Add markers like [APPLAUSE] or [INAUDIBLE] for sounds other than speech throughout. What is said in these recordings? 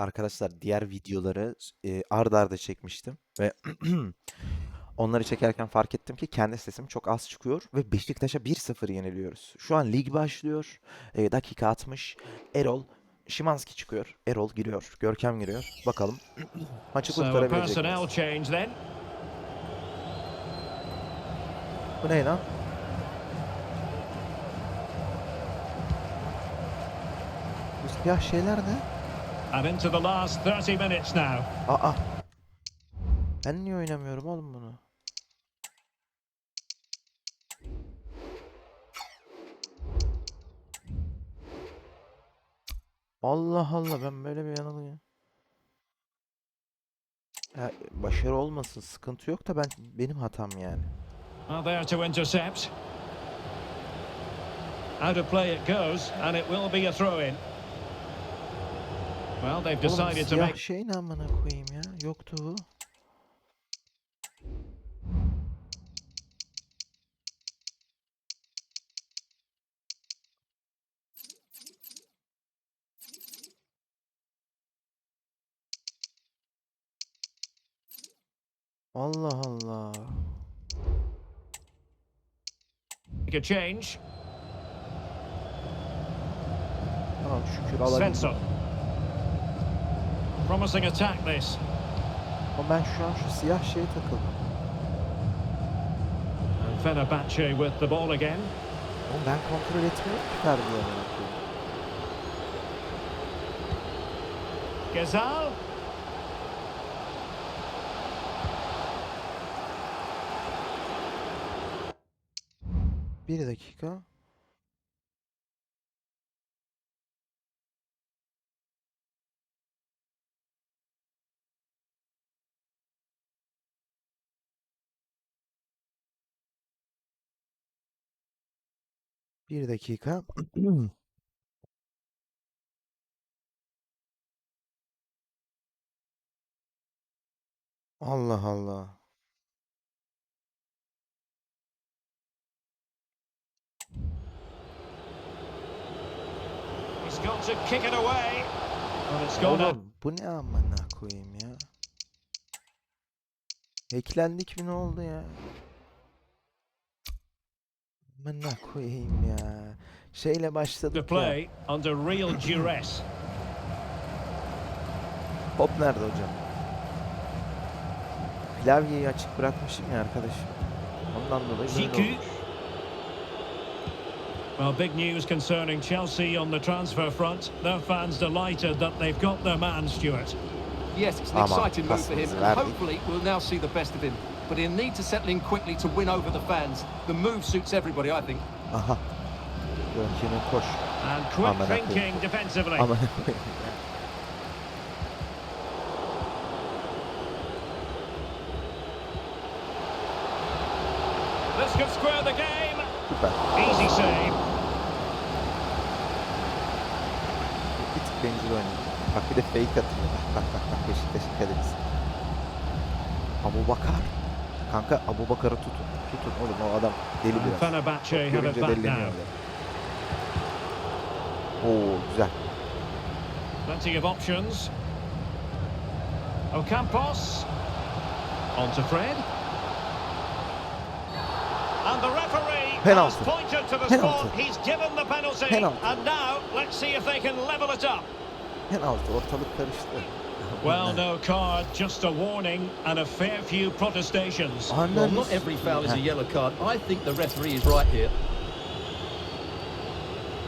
Arkadaşlar diğer videoları e, ard arda çekmiştim ve [CLEARS THROAT] onları çekerken fark ettim ki kendi sesim çok az çıkıyor ve Beşiktaş'a 1-0 yeniliyoruz. Şu an lig başlıyor. E, dakika 60. Erol Şimanski çıkıyor. Erol giriyor. Görkem giriyor. Bakalım [CLEARS THROAT] maçı So kurtarabilecek change then. Bu ne lan? Bu siyah şeyler ne? And into the last 30 minutes now. Aa. Ben niye oynamıyorum oğlum bunu? Allah Allah ben böyle bir yanılgı. Ya, başarı olmasın sıkıntı yok da ben benim hatam yani. There to intercept. Out of play it goes, and it will be a throw-in. Well, they've decided to make şey ne amına koyayım ya? Yoktu bu. Allah Allah. a change. Tamam şükür alabildim. Svensson. Promising attack this. Ama ben şu an şu siyah şeye takıldım. And Fenerbahce with the ball again. Oğlum ben kontrol etmiyorum ki koyayım. Gezal. Bir dakika. Bir dakika. [CLEARS THROAT] Allah Allah. He's got to kick it away. Well, it's gone. Oğlum bu ne amına koyayım ya? Hacklendik mi ne oldu ya? Amına koyayım ya. Şeyle To başladık ya. play under real duress. Hop nerede hocam? Klavyeyi açık bırakmışım ya arkadaşım. Ondan dolayı böyle Ziku. olmuş. Well, big news concerning Chelsea on the transfer front. Their fans delighted that they've got their man, Stuart. Yes, it's an Aman, exciting move for him, pasımızı and verdik. hopefully we'll now see the best of him. But he'll need to settle in quickly to win over the fans. The move suits everybody, I think. Aha. Görkem'in koş. And quick Aman akıyım. thinking defensively. Aman koyayım ya. This could square the game. Süper. Easy save. Bir tık bencil oynadı. Bak bir de fake atıyor. Bak bak bak Beşiktaş'ın kalecisi. Abu Bakar. Kanka Abu Bakar'ı tutun. Tutun oğlum o adam deli biraz. Fenerbahce have it Görünce delileniyor öyle. Oo güzel. Plenty of options. Ocampos. On to Fred. And the referee Penalty. has pointed to the Penalty. spot. He's given the penalty. Penalty. And now let's see if they can level it up. Penaltı ortalık karıştı. Well, no card, just a warning and a fair few protestations. Well, not every foul is a yellow card. I think the referee is right here.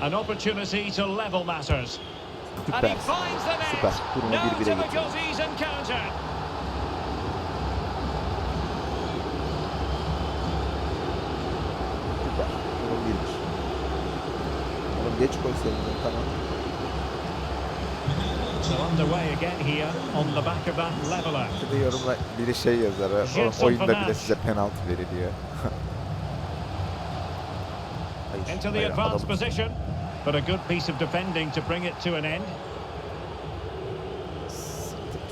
An opportunity to level matters. And Süper. he finds the net. Süper. Durumu No 1-1'e difficulties encountered. Süper. Durum birmiş. Oğlum geç koysaydın tamam. Bir de yorumla biri şey yazar. Jetson oyunda bile size penaltı veriliyor. [LAUGHS] Into the advanced position. But a good piece of defending to bring it to an end.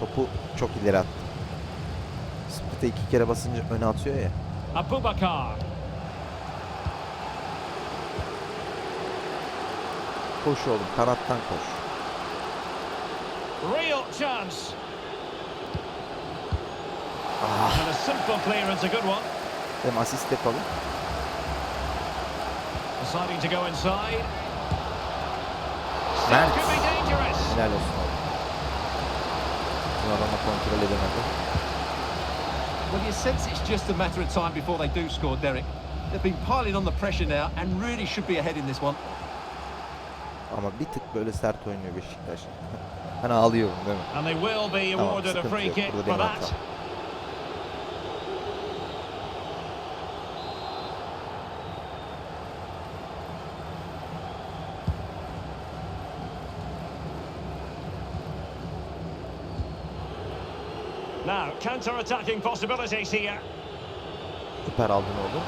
Topu çok ileri attı. Split'e iki kere basınca öne atıyor ya. Abubakar. Koş oğlum kanattan koş. Real chance. Ah, And a simple clearance, a good one. hem asist yapalım. Deciding to go inside. Still Mert. could be dangerous. Helal olsun. Bu adamı kontrol edemedi. Well, you sense it's just a matter of time before they do score, Derek. They've been piling on the pressure now and really should be ahead in this one. Ama bir tık böyle sert oynuyor Beşiktaş. [LAUGHS] Hani ağlıyorum değil mi? And they will be Tamam, sıkıntı yok. Burada benim hatam. Now, counter-attacking possibilities here. Süper aldın oğlum.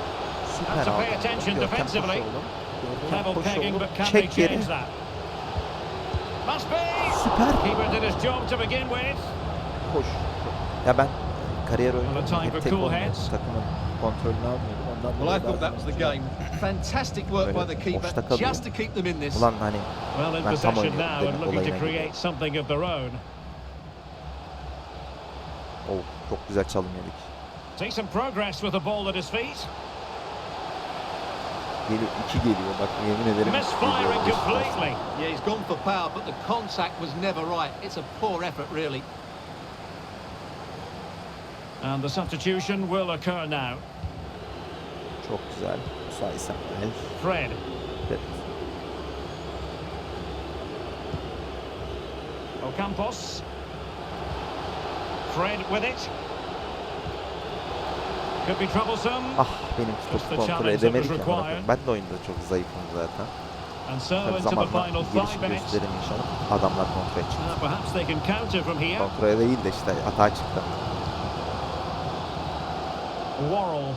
Süper aldın. pay attention Görkem oğlum. Görkem Level pegging, but can they Çek geri. change that? Must be. Süper. Keeper did his job to begin with. Koş. Ya ben kariyer oyunu time for tek cool oynuyordum. Takımın kontrolünü almıyordum. Ondan Well, I thought that was the game. Fantastic work by the Böyle boşta keeper kalıyor. just to keep them in this. Ulan hani Well, in Ben tam possession oynuyordum now demin and looking to olayına göre. create something of their own. oh, çok güzel çalım yedik. some progress with the ball at his feet. Geliyor, iki geliyor bak yemin ederim. Misfiring completely. Yeah, he's gone for power, but the contact was never right. It's a poor effort, really. And the substitution will occur now. Çok güzel. Musa İsmail. Fred. Evet. Ocampos. Fred with it. Ah benim Just the topu kontrol edemedik was ya. bana bak. required. Ben de oyunda çok zayıfım zaten. The zamanla final gelişi five minutes. gösterim inşallah. Adamlar kontrol çıktı. Kontrol değil de işte hata çıktı. Worrell.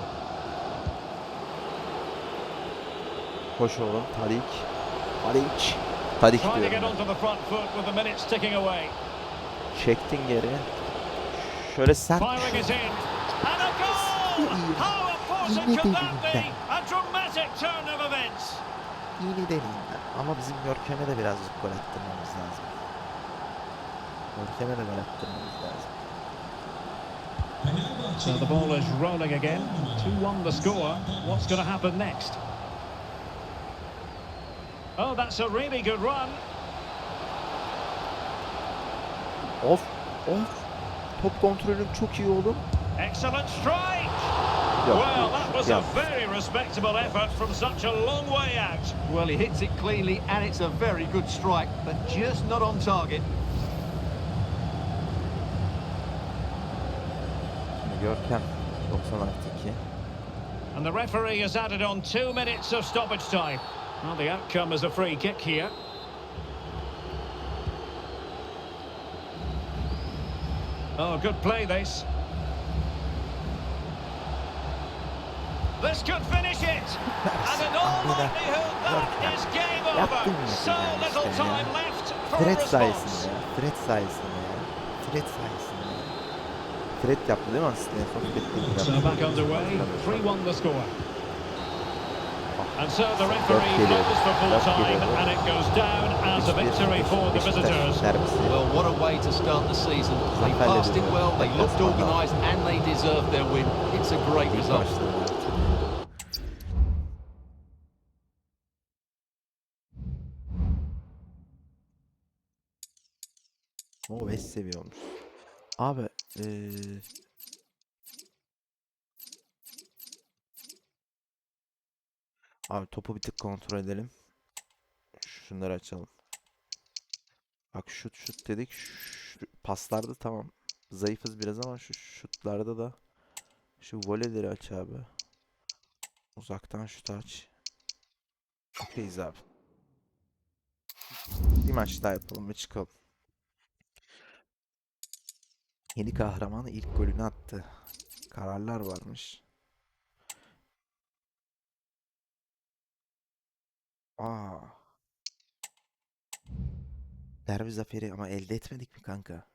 Koş oğlum. Talik. Talik. Talik diyorum. Çektin geri. Şöyle sert. Of events. İyi deneyim ben. Ama bizim Görkem'e de birazcık gol attırmamız lazım. Görkem'e de gol attırmamız lazım. So the ball is rolling again. 2-1 the score. What's going to happen next? Oh, that's a really good run. Of. Of. Top kontrolüm çok iyi oğlum. Excellent strike. Yok, Well, that was a very respectable effort from such a long way out. Well, he hits it cleanly, and it's a very good strike, but just not on target. Şimdi Görkem 90 artı 2. And the referee has added on two minutes of stoppage time. Well, the outcome is a free kick here. Oh, good play this. This could finish it. [LAUGHS] And in all likelihood, that is game over. So little time left for Fred response. sayesinde ya. Fred sayesinde ya. Fred sayesinde ya. Fred yaptı değil mi aslında? En son Fred değil mi? So Yaptı. back underway, 3-1 the score. And so the referee geliyor. blows for full Dört time geliyor. and it goes down as a Hiçbir- victory for the Beşiktaş visitors. derbisi. Well, what a way to start the season. They Zafer passed it ediyor. well, they looked Deplasmanda. organised, and they deserved their win. It's a great İlk result. O 5 seviye olmuş. Abi eee Abi topu bir tık kontrol edelim. Şunları açalım. Bak şut şut dedik. Şu paslarda tamam. Zayıfız biraz ama şu şutlarda da şu voleyleri aç abi. Uzaktan şut aç. Okeyiz abi. Bir maç daha yapalım ve çıkalım. Yeni kahraman ilk golünü attı. Kararlar varmış. Aa. Derbi zaferi ama elde etmedik mi kanka?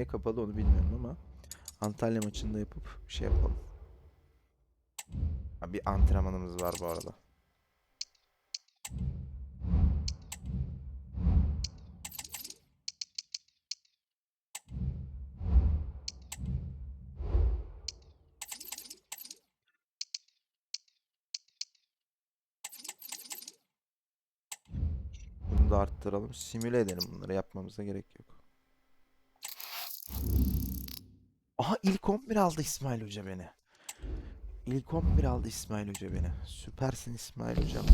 Niye kapalı onu bilmiyorum ama Antalya maçında yapıp şey yapalım. Ha, bir antrenmanımız var bu arada. Bunu da arttıralım. Simüle edelim bunları. Yapmamıza gerek yok. Aha ilk 11 aldı İsmail Hoca beni. İlk 11 aldı İsmail Hoca beni. Süpersin İsmail Hocam.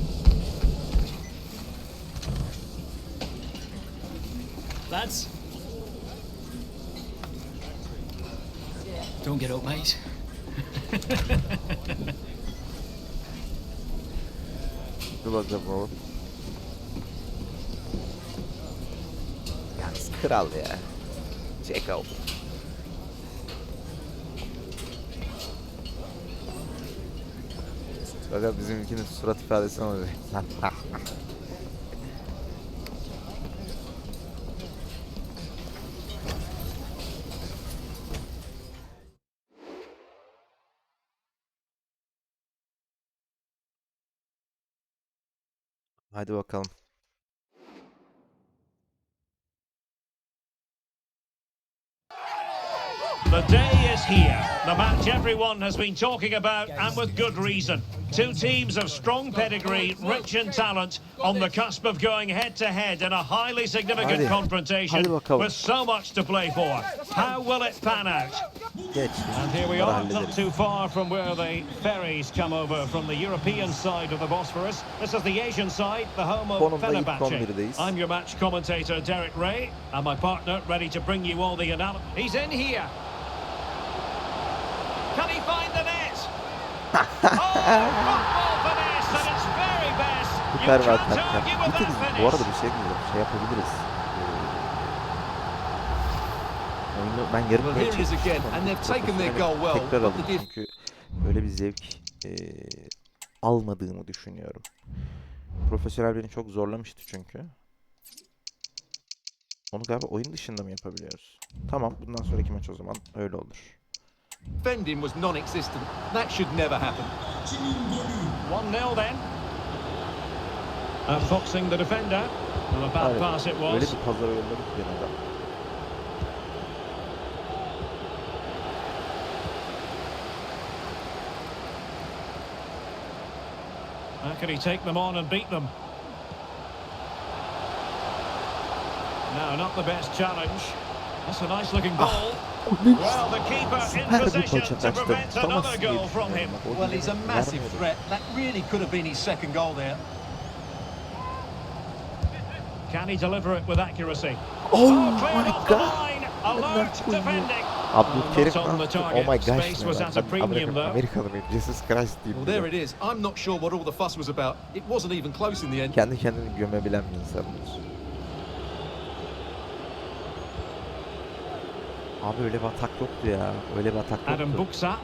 Lads. Don't get up, mate. Dur bakalım oğlum. Yalnız kral ya. Ceko. Bakalım bizimkinin surat ifadesi ne olacak? [LAUGHS] Hadi bakalım. The day is here. The match everyone has been talking about, and with good reason. Two teams of strong pedigree, rich in talent, on the cusp of going head to head in a highly significant confrontation with so much to play for. How will it pan out? And here we are, not too far from where the ferries come over from the European side of the Bosphorus. This is the Asian side, the home of Fenerbahce. I'm your match commentator, Derek Ray, and my partner ready to bring you all the analysis. He's in here. [LAUGHS] Süper bir atak Bitiririz. Bu arada bir şey diyeceğim. Şey yapabiliriz. Ee, Oyunu ben yarım is çekmiştim again, ama and they've taken their profesyonel goal well, Tekrar the çünkü böyle bir zevk ee, almadığımı düşünüyorum. Profesyonel beni çok zorlamıştı çünkü. Onu galiba oyun dışında mı yapabiliyoruz? Tamam, bundan sonraki maç o zaman öyle olur. Defending was non-existent. That should never happen. 1-0 then. Outfoxing the defender. Well, a bad Abi, pass it was. bir pazara yolladık ki beni. How can he take them on and beat them? No, not the best challenge. That's a nice looking ah. ball. Well, the keeper in Süper bir possession koça to prevent another goal from him. düşünüyorum bak, o Well, he's a massive threat. That really could have been his second goal there. Can he deliver it with accuracy? Oh cleared my god. Alert defending. Abdülkerim Not on the? Oh target. my gosh. Space was at a premium though. Amerikalı mıyım? Jesus Christ diyeyim. Well, there it is. I'm not sure what all the fuss was about. It wasn't even close in the end. Kendi kendini gömebilen bir insandır. Abi öyle bir atak yoktu ya. Öyle bir atak Adam yoktu. Buksa.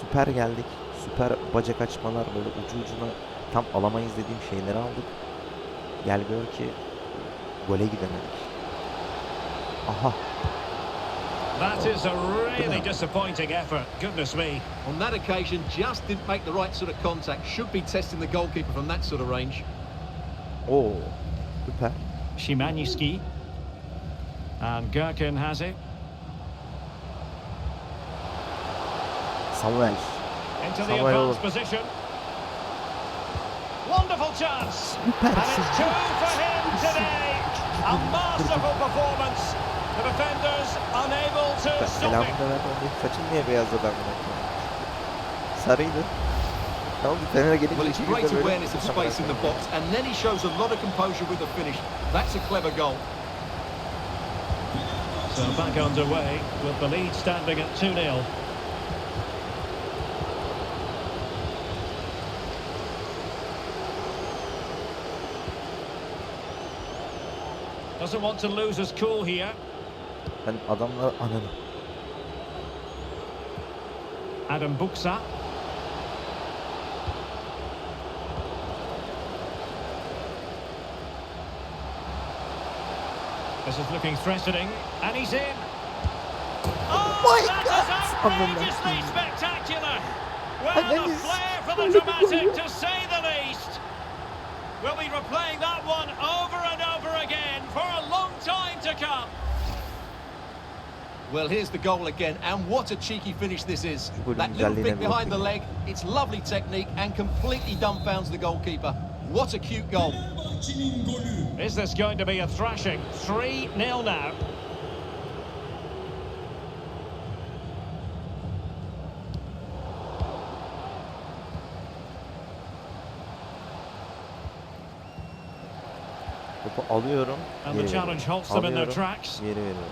Süper geldik. Süper bacak açmalar böyle ucu ucuna tam alamayız dediğim şeyleri aldık. Gel gör ki gole gidemedik. Aha. That is a really disappointing effort. Goodness me. On that occasion, just didn't make the right sort of contact. Should be testing the goalkeeper from that sort of range. Oo. Süper. Szymanski. And Gherkin has it. Samuel. Into the Samuel. advanced position. Wonderful chance. And it's two for him today. A masterful performance. The defenders unable to stop Selamını it. da vermem. Benim saçım niye beyazladı amına koyayım? Sarıydı. Tamam bir Fener'e gelince Well, it's great awareness of space in the box, and then he shows a lot of composure with the finish. That's a clever goal. So back underway with the lead standing at 2-0. Doesn't want to lose his cool here. koyayım. Ben adamlar ananı. Adam uh, Buksa. This is looking threatening, and he's in. Oh, my That is god! Amına outrageously spectacular. Well, the flair for the dramatic, to say the least. We'll be replaying that one over and over again for a long time to come. Well, here's the goal again, and what a cheeky finish this is. That little bit behind the leg, it's lovely technique and completely dumbfounds the goalkeeper. What a cute goal. Is this going to be a thrashing? 3 0 now. Topu alıyorum. Geri veriyorum. Alıyorum. Geri veriyorum.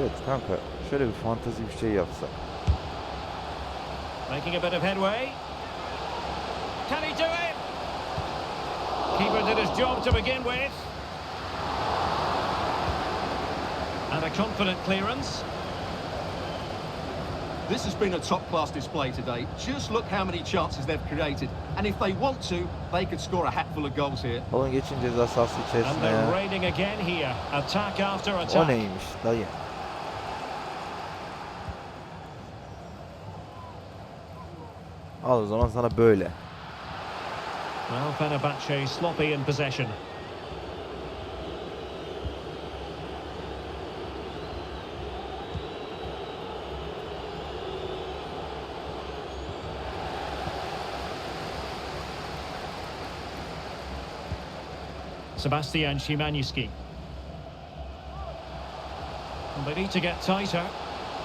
Evet kanka şöyle bir fantazi bir şey yapsak. Making a bit of headway. Can he do it? Keeper did his job to begin with. And a confident clearance. This has been a top-class display today. Just look how many chances they've created. And if they want to, they could score a hatful of goals here. Balon geçin ceza sahası And içerisine they're ya. raiding again here. Attack after O attack. neymiş dayı? Al o zaman sana böyle. Well, Fenerbahce sloppy in possession. Sebastian Szymanski. And they need to get tighter.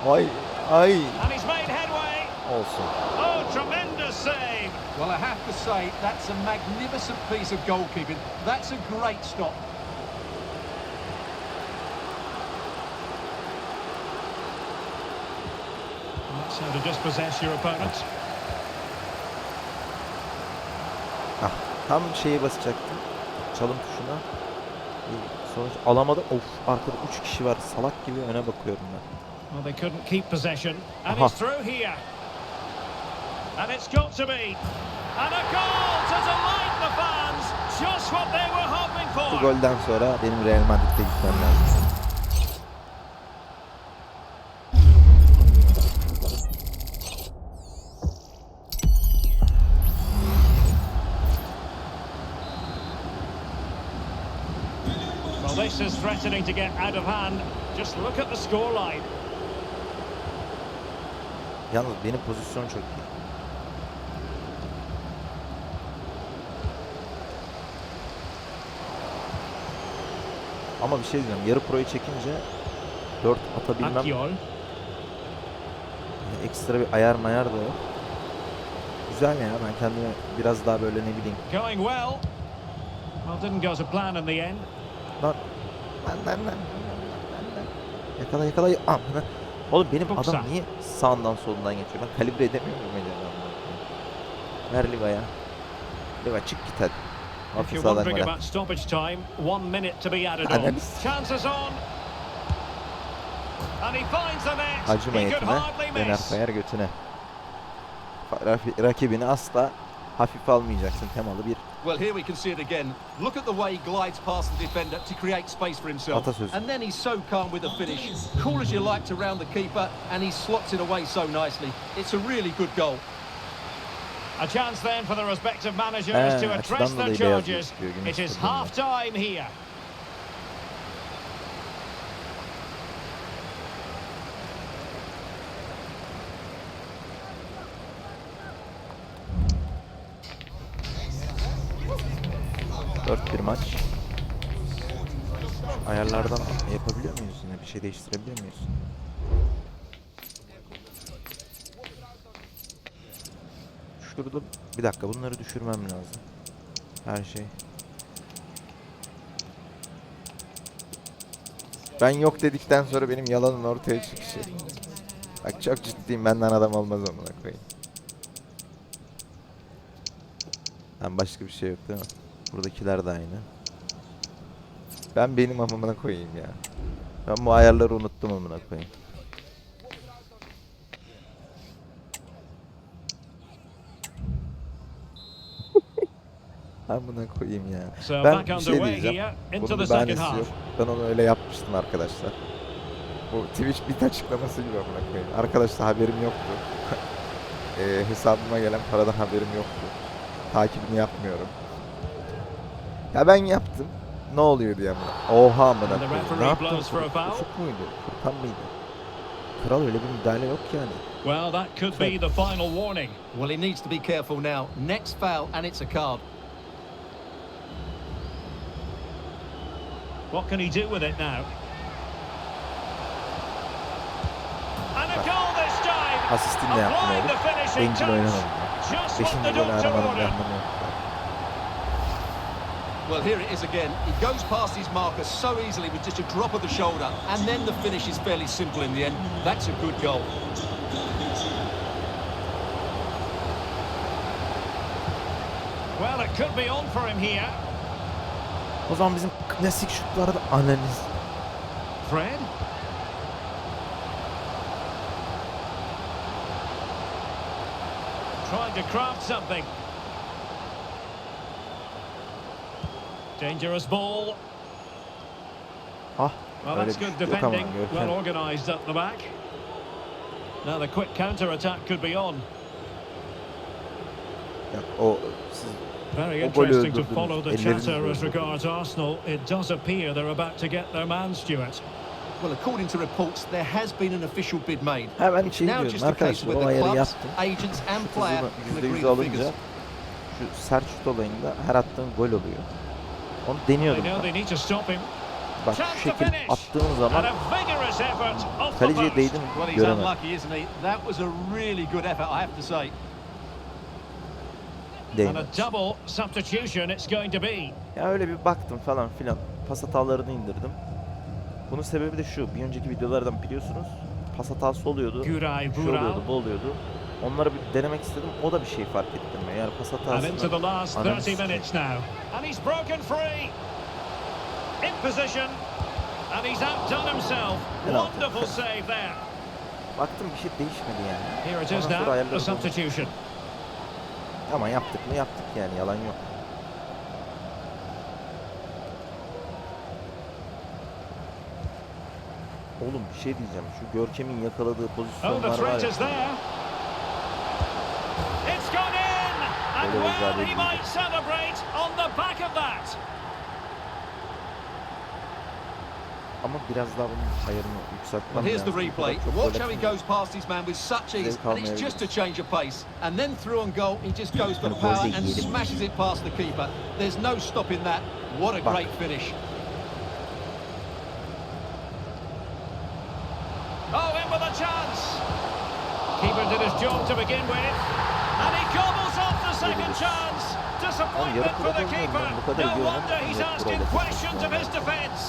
Ay ay. And he's made headway. Olsun. Oh, tremendous save. Well, I have to say, that's a magnificent piece of goalkeeping. That's a great stop. That's how to dispossess your opponent. Hah, tam şeye basacaktım. Çalım tuşuna. Sonuç alamadım. Of arkada 3 kişi var. Salak gibi öne bakıyorum ben. Well, they couldn't keep possession. And Aha. it's through here. And it's got to be. And a goal to delight the fans. Just what they were hoping Bu for. golden sonra benim Real Madrid'e gitmem lazım. Threatening to get out of hand. Just look at the scoreline. Yalnız benim pozisyon çok iyi. Ama bir şey diyeceğim. Yarı proyu çekince 4 atabilmem Akyol. ekstra bir ayar mayar da yok. Güzel ya ben kendime biraz daha böyle ne bileyim. Going well. Well, didn't go to plan in the end. Lan lan lan lan. Yakala yakala. Ah. Oğlum benim Çok adam sağ. niye sağından solundan geçiyor? Ben kalibre edemiyor muyum acaba? Ver Liva'ya. Liva çık git hadi. If Hafif you're wondering about stoppage time, one minute to be added on. Chances on. And he finds the net. Acıma yetine miss. koyar götüne. Rakibini asla hafife almayacaksın temalı bir Well, here we can see it again. Look at the way he glides past the defender to create space for himself. Atasözü. And then he's so calm with the finish. Cool as you like to round the keeper, and he slots it away so nicely. It's a really good goal. A chance then for the respective managers to açıdan address their charges. It is tutulduğunda. half time here. Dört bir maç. Ayarlardan yapabiliyor muyuz yine? Bir şey değiştirebiliyor muyuz? Şurada bir dakika bunları düşürmem lazım. Her şey. Ben yok dedikten sonra benim yalanın ortaya çıkışı. Bak çok ciddiyim benden adam olmaz amına koyayım. Ben başka bir şey yok değil mi? Buradakiler de aynı. Ben benim amına koyayım ya. Ben bu ayarları unuttum amına koyayım. [LAUGHS] Amına koyayım ya. So Ben bir şey diyeceğim. Bunun bahanesi yok. Ben onu öyle yapmıştım arkadaşlar. Bu Twitch bit açıklaması gibi amına koyayım. Arkadaşlar haberim yoktu. Eee [LAUGHS] hesabıma gelen paradan haberim yoktu. Takibini yapmıyorum. Ya ben yaptım. Ne oluyor diye amına. Oha amına koyayım. Ne yaptın? Ufuk muydu? Furkan mıydı? Kral öyle bir müdahale yok yani. Well, that could be the final warning. Well, he needs to be careful now. Next foul, and it's a card. What can he do with it now? And a goal this time. Asistini de yaptım finishing Bencil oynamadım. Beşinci gol aramadım yok. Well, here it is again. He goes past his marker so easily with just a drop of the shoulder, and then the finish is fairly simple in the end. That's a good goal. Well, it could be on for him here. O zaman bizim klasik şutlarda analiz. Fred? Trying to craft something. Dangerous ball. Ah Well, that's good şut yok defending. Well organised at the back. Now the quick counter attack could be on. Ya, o siz Very O interesting to follow the chatter as regards Arsenal. It does appear they're about to get their man, Stuart. Well, according to reports, there has been an official bid made. ha ben şey Now just a case where the ayarı clubs, agents, and player Hızını can yüzde agree the figures. şu sert şut olayında her attığın gol oluyor. Onu They deniyordum know ben. they need to stop him. Bak şu şekil attığın zaman kaleciye değdi mi göremedim. unlucky, isn't he? That was a really good effort, I have to say. And Değmedi. a double substitution it's going to be. Ya öyle bir baktım falan filan. Pas hatalarını indirdim. Bunun sebebi de şu. Bir önceki videolardan biliyorsunuz. Pas hatası oluyordu. Şu oluyordu, bu oluyordu. Onları bir denemek istedim. O da bir şey fark ettirmiyor. Yani pas hatasını last Ananı 30 sikeyim. minutes now. And he's broken free. In position. And he's outdone himself. Penaltı. Wonderful save there. baktım bir şey değişmedi yani. Here it is now, buldum. substitution. Ama yaptık mı yaptık yani yalan yok. Oğlum bir şey diyeceğim. Şu Görkem'in yakaladığı Oh, pozisyonlar var ya. And well, he might celebrate on the back of that. Ama biraz daha bunun ayarını yükseltmem Well, here's the lazım. Bu kadar replay. Watch how he goes past his man with such ease, and it's just a change of pace. And then through on goal, he just goes for Yani gol power and yiyelim. smashes it past the keeper. There's no stopping that. What a great finish. Oh, in with a chance. Keeper did his job to begin with. Disappointment for the keeper. oynuyorum ben, bu kadar No wonder he's asking questions of his defence.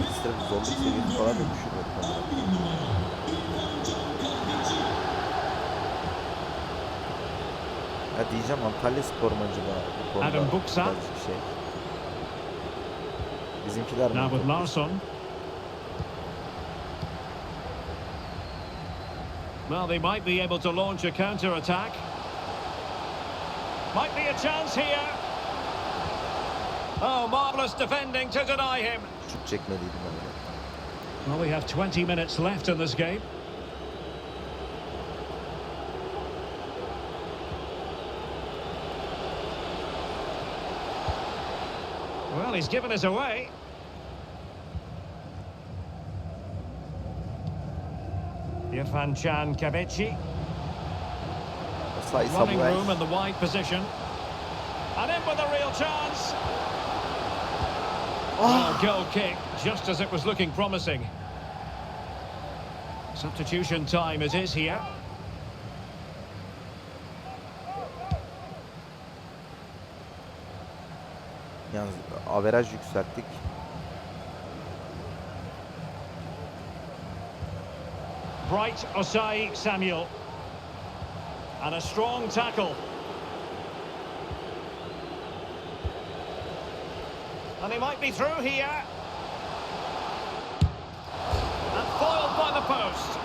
Ekstra bir zorluk seviyesi falan da düşürmedik. Ya diyeceğim Antalya Spor mu acaba bu konuda Adam Buksa. şey. Bizimkiler? Now with Larsson. Well, they might be able to launch a counter attack. Might be a chance here. Oh, marvellous defending to deny him. Well, we have 20 minutes left in this game. Well, he's given us away. Irfan Can Kabechi Running Samuel. room in the wide position. And in with a real chance. Oh, goal kick, just as it was looking promising. Substitution time it is here. Yalnız averaj yükselttik. Bright Osai Samuel. And a strong tackle. And he might be through here. And foiled by the post.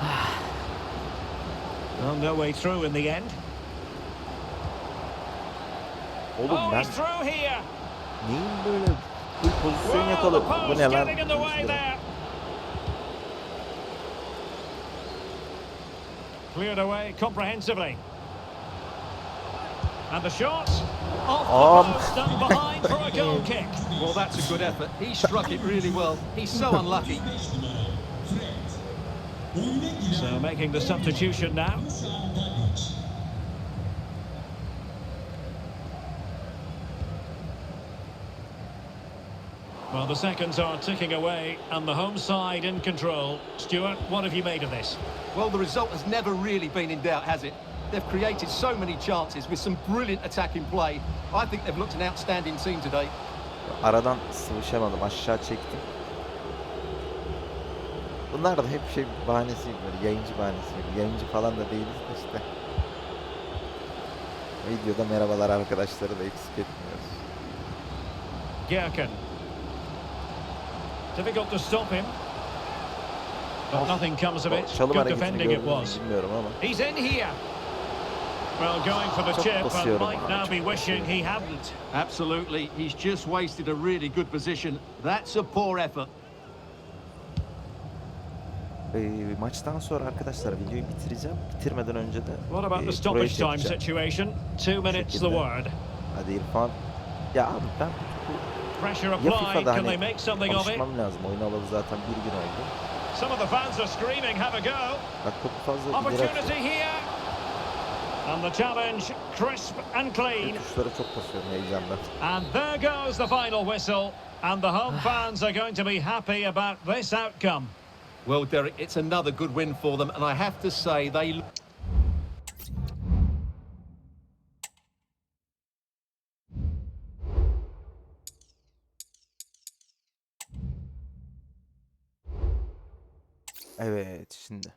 [SIGHS] well, no way through in the end. Oğlum Oh, ben he's through here. neyin böyle full pozisyon Well, the yakaladım. Bu post ne lan? getting in the way there. Cleared away comprehensively. And the shot. Off the Um. post and [LAUGHS] behind for a goal kick. Well, that's a good effort. He struck it really well. He's so unlucky. So making the substitution now. Well, the seconds are ticking away and the home side in control. Stuart, what have you made of this? Well, the result has never really been in doubt, has it? They've created so many chances with some brilliant attacking play. I think they've looked an outstanding team today. Aradan sıvışamadım. Aşağı çektim. Bunlar da hep şey bahanesi böyle yayıncı bahanesi. gibi. Yayıncı falan da değiliz de işte. Videoda merhabalar arkadaşları da eksik etmiyoruz. Gerken. Difficult to stop him. But Of. nothing comes of oh, it. Good defending it was. bilmiyorum ama. He's in here. Well, going for the Çok chip and might now be wishing he hadn't. Absolutely. He's just wasted a really good position. That's a poor effort. Ee, maçtan sonra arkadaşlar videoyu bitireceğim. Bitirmeden önce de What about e, the stoppage time situation? Two minutes the word. Hadi İrfan. Ya abi ben bu Pressure ya applied. FIFA'da Can they hani make something of it? alışmam lazım. Oyun alalı zaten bir gün oldu. Some of the fans are screaming, have a go. Bak çok fazla ileri Opportunity here. And the challenge, crisp and clean. Tuşlara çok basıyorum heyecandan. And there goes the final whistle. And the home fans are going to be happy about this outcome. Well, Derek, it's another good win for them, and I have to say they Evet şimdi.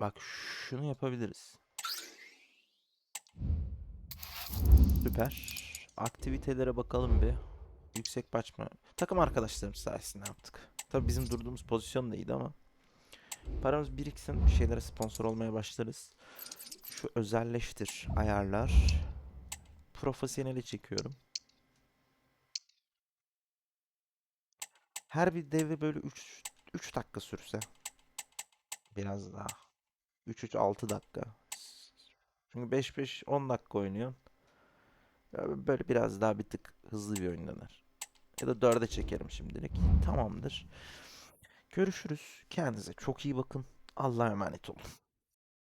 Bak şunu yapabiliriz. Süper. Aktivitelere bakalım bir. Yüksek başma. Takım arkadaşlarımız sayesinde yaptık. Tabii bizim durduğumuz pozisyon da iyiydi ama. Paramız biriksin bir şeylere sponsor olmaya başlarız. Şu özelleştir ayarlar. Profesyoneli çekiyorum. Her bir devre böyle 3 3 dakika sürse. Biraz daha. 3 3 6 dakika. Çünkü 5 5 10 dakika oynuyor. Böyle biraz daha bir tık hızlı bir oyun döner. Ya da 4'e çekerim şimdilik. Tamamdır. Görüşürüz. Kendinize çok iyi bakın. Allah'a emanet olun.